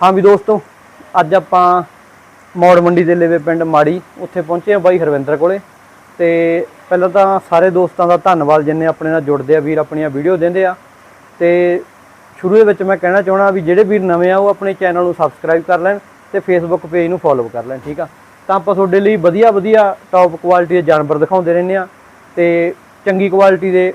ਹਾਂ ਵੀ ਦੋਸਤੋ, ਅੱਜ ਆਪਾਂ ਮੌੜ ਮੰਡੀ ਦੇ ਲੇਵੇ ਪਿੰਡ ਮਾੜੀ ਉੱਥੇ ਪਹੁੰਚੇ ਆ ਬਾਈ ਹਰਵਿੰਦਰ ਕੋਲੇ। ਤੇ ਪਹਿਲਾਂ ਤਾਂ ਸਾਰੇ ਦੋਸਤਾਂ ਦਾ ਧੰਨਵਾਦ ਜਿੰਨੇ ਆਪਣੇ ਨਾਲ ਜੁੜਦੇ ਆ, ਵੀਰ ਆਪਣੀਆਂ ਵੀਡੀਓ ਦਿੰਦੇ ਆ। ਤੇ ਸ਼ੁਰੂ ਦੇ ਵਿੱਚ ਮੈਂ ਕਹਿਣਾ ਚਾਹਣਾ ਵੀ ਜਿਹੜੇ ਵੀਰ ਨਵੇਂ ਆ, ਉਹ ਆਪਣੇ ਚੈਨਲ ਨੂੰ ਸਬਸਕ੍ਰਾਈਬ ਕਰ ਲੈਣ ਤੇ ਫੇਸਬੁੱਕ ਪੇਜ ਨੂੰ ਫੋਲੋ ਕਰ ਲੈਣ, ਠੀਕ ਆ? ਤਾਂ ਆਪਾਂ ਤੁਹਾਡੇ ਲਈ ਵਧੀਆ ਵਧੀਆ ਟੌਪ ਕੁਆਲਿਟੀ ਦੇ ਜਾਨਵਰ ਦਿਖਾਉਂਦੇ ਰਹਿੰਦੇ ਆ ਤੇ ਚੰਗੀ ਕੁਆਲਿਟੀ ਦੇ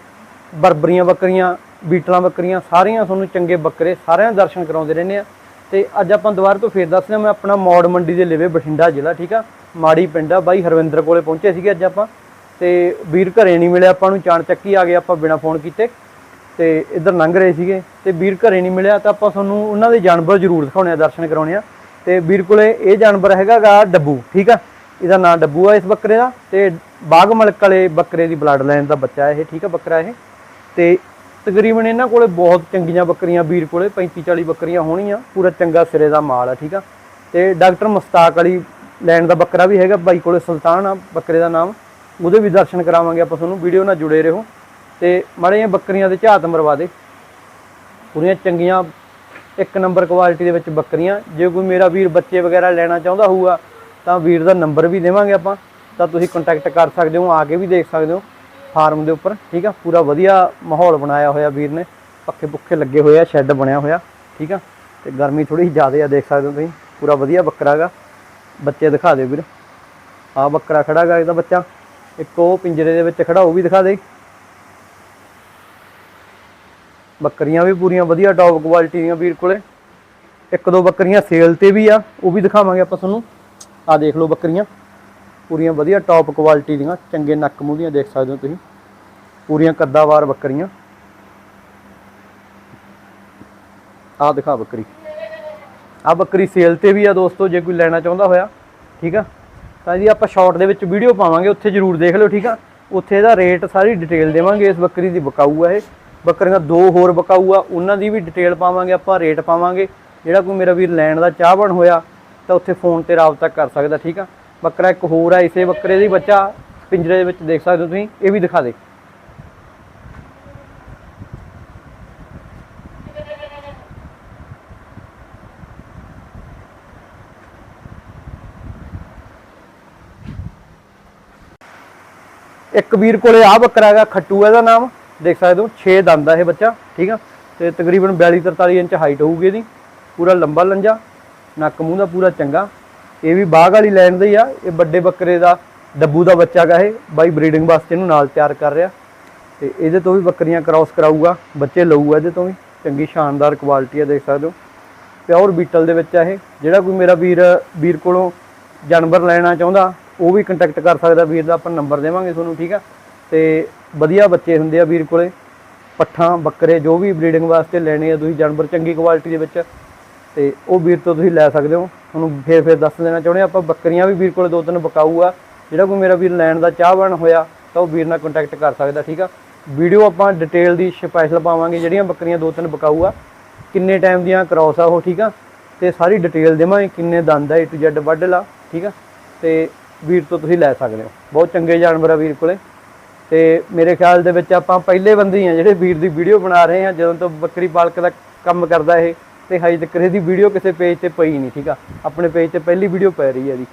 ਬਰਬਰੀਆਂ ਬੱਕਰੀਆਂ, ਬੀਟਲਾਂ ਬੱਕਰੀਆਂ, ਸਾਰੀਆਂ ਤੁਹਾਨੂੰ ਚੰਗੇ ਬੱਕਰੇ, ਸਾਰਿਆਂ ਦੇ ਦਰਸ਼ਨ ਕਰਾਉਂਦੇ ਰਹਿੰਦੇ ਆ। ਤੇ ਅੱਜ ਆਪਾਂ ਦੁਬਾਰਾ ਤੋਂ ਫੇਰ ਦੱਸਦੇ ਹਾਂ, ਮੈਂ ਆਪਣਾ ਮੌੜ ਮੰਡੀ ਦੇ ਲੇਵੇ ਬਠਿੰਡਾ ਜ਼ਿਲ੍ਹਾ, ਠੀਕ ਆ? ਮਾੜੀ ਪਿੰਡ ਆ, ਬਾਈ ਹਰਵਿੰਦਰ ਕੋਲੇ ਪਹੁੰਚੇ ਸੀਗੇ ਅੱਜ ਆਪਾਂ। ਤੇ ਵੀਰ ਘਰੇ ਨਹੀਂ ਮਿਲਿਆ, ਆਪਾਂ ਨੂੰ ਚਾਣ ਚੱਕੀ ਆ ਗਏ ਆਪਾਂ ਬਿਨਾ ਫੋਨ ਕੀਤੇ। ਤੇ ਇੱਧਰ ਲੰਘ ਰਹੇ ਸੀਗੇ। ਤੇ ਵੀਰ ਘਰੇ ਨਹੀਂ ਮਿਲਿਆ, ਤਾਂ ਆਪਾਂ ਤੁਹਾਨੂੰ ਉਹਨਾਂ ਦੇ ਜਾਨਵਰ ਜ਼ਰੂਰ ਦਿਖਾਉਣੇ ਆ, ਦਰਸ਼ਨ ਕਰਾਉਣੇ ਆ। ਤੇ ਵੀਰ ਕੋਲੇ ਇਹ ਜਾਨਵਰ ਹੈਗਾਗਾ ਡੱਬੂ, ਠੀਕ ਆ? ਇਹਦਾ ਨਾਂ ਡੱਬੂ ਆ ਇਸ ਬੱਕਰੇ ਦਾ। ਤੇ ਬਾਗ ਮਲਕ ਵਾਲੇ ਬੱਕਰੇ ਦੀ ਬਲੱਡ ਲਾਈਨ ਦਾ ਬੱਚਾ ਇਹ, ਠੀਕ ਆ ਬੱਕਰਾ ਇਹ। ਤੇ ਤਕਰੀਬਨ ਇਹਨਾਂ ਕੋਲੇ ਬਹੁਤ ਚੰਗੀਆਂ ਬੱਕਰੀਆਂ, ਵੀਰ ਕੋਲੇ 35 40 ਬੱਕਰੀਆਂ ਹੋਣੀਆਂ, ਪੂਰਾ ਚੰਗਾ ਸਿਰੇ ਦਾ ਮਾਲ ਆ, ਠੀਕ ਆ? ਤੇ ਡਾਕਟਰ ਮੁਸਤਾਕ ਵਾਲੀ ਲੈਣ ਦਾ ਬੱਕਰਾ ਵੀ ਹੈਗਾ, ਬਾਈ ਕੋਲੇ ਸੁਲਤਾਨ ਆ, ਬੱਕਰੇ ਦਾ ਨਾਮ। ਉਹਦੇ ਵੀ ਦਰਸ਼ਨ ਕਰਾਵਾਂਗੇ ਆਪਾਂ ਤੁਹਾਨੂੰ, ਵੀਡੀਓ ਨਾਲ ਜੁੜੇ ਰਹੋ। ਤੇ ਮਾੜੇ ਜਿਹੀਆਂ ਬੱਕਰੀਆਂ ਦੇ ਝਾਤ ਮਰਵਾ ਦੇ। ਪੂਰੀਆਂ ਚੰਗੀਆਂ, ਇੱਕ ਨੰਬਰ ਕੁਆਲਿਟੀ ਦੇ ਵਿੱਚ ਬੱਕਰੀਆਂ। ਜੇ ਕੋਈ ਮੇਰਾ ਵੀਰ ਬੱਚੇ ਵਗੈਰਾ ਲੈਣਾ ਚਾਹੁੰਦਾ ਹੋਊਗਾ, ਤਾਂ ਵੀਰ ਦਾ ਨੰਬਰ ਵੀ ਦੇਵਾਂਗੇ ਆਪਾਂ। ਤਾਂ ਤੁਸੀਂ ਕੰਟੈਕਟ ਕਰ ਸਕਦੇ ਹੋ, ਆ ਕੇ ਵੀ ਦੇਖ ਸਕਦੇ ਹੋ। ਫਾਰਮ ਦੇ ਉੱਪਰ, ਠੀਕ ਆ? ਪੂਰਾ ਵਧੀਆ ਮਾਹੌਲ ਬਣਾਇਆ ਹੋਇਆ ਵੀਰ ਨੇ। ਪੱਖੇ ਪੁੱਖੇ ਲੱਗੇ ਹੋਏ ਆ, ਸ਼ੈੱਡ ਬਣਿਆ ਹੋਇਆ, ਠੀਕ ਆ? ਤੇ ਗਰਮੀ ਥੋੜੀ ਜ਼ਿਆਦਾ ਆ, ਦੇਖ ਸਕਦੇ ਹੋ ਤੁਸੀਂ। ਪੂਰਾ ਵਧੀਆ ਬੱਕਰਾ ਹੈਗਾ ਬੱਚੇ ਦਿਖਾ ਦਿਓ ਵੀਰ। ਆ ਬੱਕਰਾ ਖੜਾ ਹੈਗਾ ਇਹਦਾ ਬੱਚਾ। ਇੱਕ ਉਹ ਪਿੰਜਰੇ ਦੇ ਵਿੱਚ ਖੜਾ, ਉਹ ਵੀ ਦਿਖਾ ਦੇ। ਬੱਕਰੀਆਂ ਵੀ ਪੂਰੀਆਂ ਵਧੀਆ ਟੌਪ ਕੁਆਲਿਟੀ ਦੀਆਂ ਵੀਰ ਕੋਲੇ। ਇੱਕ ਦੋ ਬੱਕਰੀਆਂ ਸੇਲ ਤੇ ਵੀ ਆ, ਉਹ ਵੀ ਦਿਖਾਵਾਂਗੇ ਆਪਾਂ ਤੁਹਾਨੂੰ। ਆ ਦੇਖ ਲਓ ਬੱਕਰੀਆਂ। ਪੂਰੀਆਂ ਵਧੀਆ ਟੌਪ ਕੁਆਲਿਟੀ ਦੀਆਂ, ਚੰਗੇ ਨੱਕ ਮੂੰਹ ਦੀਆਂ ਦੇਖ ਸਕਦੇ ਹੋ ਤੁਸੀਂ। ਪੂਰੀਆਂ ਕੱਦਾਵਾਰ ਬੱਕਰੀਆਂ। ਆਹ ਦਿਖਾ ਬੱਕਰੀ। ਆ ਬੱਕਰੀ ਸੇਲ ਤੇ ਵੀ ਆ ਦੋਸਤੋ, ਜੇ ਕੋਈ ਲੈਣਾ ਚਾਹੁੰਦਾ ਹੋਇਆ, ਠੀਕ ਆ? ਤਾਂ ਜੀ ਆਪਾਂ ਸ਼ਾਰਟ ਦੇ ਵਿੱਚ ਵੀਡੀਓ ਪਾਵਾਂਗੇ, ਉੱਥੇ ਜਰੂਰ ਦੇਖ ਲਿਓ, ਠੀਕ ਆ? ਉੱਥੇ ਇਹਦਾ ਰੇਟ ਸਾਰੀ ਡਿਟੇਲ ਦੇਵਾਂਗੇ, ਇਸ ਬੱਕਰੀ ਦੀ ਬਕਾਊ ਆ ਇਹ। ਬੱਕਰੀਆਂ ਦੋ ਹੋਰ ਬਕਾਊ ਆ, ਉਹਨਾਂ ਦੀ ਵੀ ਡਿਟੇਲ ਪਾਵਾਂਗੇ, ਆਪਾਂ ਰੇਟ ਪਾਵਾਂਗੇ। ਜਿਹੜਾ ਕੋਈ ਮੇਰਾ ਵੀਰ ਲੈਣ ਦਾ ਚਾਹਵਣ ਹੋਇਆ, ਤਾਂ ਉੱਥੇ ਫੋਨ ਤੇ ਰਾਬਤਾ ਕਰ ਸਕਦਾ, ਠੀਕ ਆ? ਬੱਕਰਾ ਇੱਕ ਹੋਰ ਆ, ਇਸੇ ਬੱਕਰੇ ਦੀ ਬੱਚਾ, ਪਿੰਜਰੇ ਦੇ ਵਿੱਚ ਦੇਖ ਸਕਦੇ ਹੋ ਤੁਸੀਂ, ਇਹ ਵੀ ਦਿਖਾ ਦੇ। ਇੱਕ ਵੀਰ ਕੋਲੇ ਆ ਬੱਕਰਾ ਹੈਗਾ, ਖੱਟੂ ਇਹਦਾ ਨਾਮ, ਦੇਖ ਸਕਦੇ ਹੋ 6 ਦੰਦ ਆ ਇਹ ਬੱਚਾ, ਠੀਕ ਆ? ਤੇ ਤਕਰੀਬਨ 42 43 ਇੰਚ ਹਾਈਟ ਹੋਊਗੀ ਇਹਦੀ, ਪੂਰਾ ਲੰਬਾ ਲੰਜਾ, ਨੱਕ ਮੂੰਹ ਦਾ ਪੂਰਾ ਚੰਗਾ। ਇਹ ਵੀ ਬਾਗ ਵਾਲੀ ਲੈਣ ਦਾ ਹੀ ਆ। ਇਹ ਵੱਡੇ ਬੱਕਰੇ ਦਾ, ਡੱਬੂ ਦਾ ਬੱਚਾ ਗਾ ਇਹ। ਬਾਈ ਬਰੀਡਿੰਗ ਵਾਸਤੇ ਇਹਨੂੰ ਨਾਲ ਤਿਆਰ ਕਰ ਰਿਹਾ। ਤੇ ਇਹਦੇ ਤੋਂ ਵੀ ਬੱਕਰੀਆਂ ਕ੍ਰਾਸ ਕਰਾਊਗਾ, ਬੱਚੇ ਲਊਗਾ ਇਹਦੇ ਤੋਂ ਵੀ। ਚੰਗੀ ਸ਼ਾਨਦਾਰ ਕੁਆਲਿਟੀ ਆ, ਦੇਖ ਸਕਦੇ ਹੋ। ਪਿਓਰ ਬੀਟਲ ਦੇ ਵਿੱਚ ਆ ਇਹ। ਜਿਹੜਾ ਕੋਈ ਮੇਰਾ ਵੀਰ ਵੀਰ ਕੋਲੋਂ ਜਾਨਵਰ ਲੈਣਾ ਚਾਹੁੰਦਾ, ਉਹ ਵੀ ਕੰਟੈਕਟ ਕਰ ਸਕਦਾ। ਵੀਰ ਦਾ ਆਪਾਂ ਨੰਬਰ ਦੇਵਾਂਗੇ ਤੁਹਾਨੂੰ, ਠੀਕ ਆ? ਤੇ ਵਧੀਆ ਬੱਚੇ ਹੁੰਦੇ ਆ ਵੀਰ ਕੋਲੇ। ਪੱਠਾਂ, ਬੱਕਰੇ, ਜੋ ਵੀ ਬਰੀਡਿੰਗ ਵਾਸਤੇ ਲੈਣੇ ਆ ਤੁਸੀਂ ਜਾਨਵਰ, ਚੰਗੀ ਕੁਆਲਿਟੀ ਦੇ ਵਿੱਚ। ਤੇ ਉਹ ਵੀਰ ਤੋਂ ਤੁਸੀਂ ਲੈ ਸਕਦੇ ਹੋ। ਤੁਹਾਨੂੰ ਫੇਰ ਫੇਰ ਦੱਸ ਦੇਣਾ ਚਾਹੁੰਦੇ ਹਾਂ। ਆਪਾਂ ਬੱਕਰੀਆਂ ਵੀ ਵੀਰ ਕੋਲੇ ਦੋ ਤਿੰਨ ਬਕਾਊ ਆ। ਜਿਹੜਾ ਕੋਈ ਮੇਰਾ ਵੀਰ ਲੈਣ ਦਾ ਚਾਹਵਾਨ ਹੋਇਆ, ਤਾਂ ਉਹ ਵੀਰ ਨਾਲ ਕੰਟੈਕਟ ਕਰ ਸਕਦਾ, ਠੀਕ ਆ? ਵੀਡੀਓ ਆਪਾਂ ਡਿਟੇਲ ਦੀ ਸਪੈਸ਼ਲ ਪਾਵਾਂਗੇ, ਜਿਹੜੀਆਂ ਬੱਕਰੀਆਂ ਦੋ ਤਿੰਨ ਬਕਾਊ ਆ। ਕਿੰਨੇ ਟਾਈਮ ਦੀਆਂ ਕ੍ਰਾਸ ਆ ਉਹ, ਠੀਕ ਆ? ਤੇ ਸਾਰੀ ਡਿਟੇਲ ਦੇਵਾਂਗੇ, ਕਿੰਨੇ ਦੰਦ ਆ A to Z ਵੱਢ ਲਾ, ਠੀਕ ਆ? ਤੇ ਵੀਰ ਤੋਂ ਤੁਸੀਂ ਲੈ ਸਕਦੇ ਹੋ। ਬਹੁਤ ਚੰਗੇ ਜਾਨਵਰ ਆ ਵੀਰ ਕੋਲੇ। ਤੇ ਮੇਰੇ ਖਿਆਲ ਦੇ ਵਿੱਚ ਆਪਾਂ ਪਹਿਲੇ ਬੰਦੇ ਹੀ ਆ ਜਿਹੜੇ ਵੀਰ ਦੀ ਵੀਡੀਓ ਬਣਾ ਰਹੇ ਆ, ਜਦੋਂ ਤੋਂ ਬੱਕਰੀ ਪਾਲਕ ਦਾ ਕੰਮ ਕਰਦਾ ਇਹ। ਤੇ ਹਜੇ ਤੱਕ ਇਹਦੀ ਵੀਡੀਓ ਕਿਸੇ ਪੇਜ ਤੇ ਪਈ ਨਹੀਂ, ਠੀਕ ਆ? ਆਪਣੇ ਪੇਜ ਤੇ ਪਹਿਲੀ ਵੀਡੀਓ ਪੈ ਰਹੀ ਹੈ ਜੀ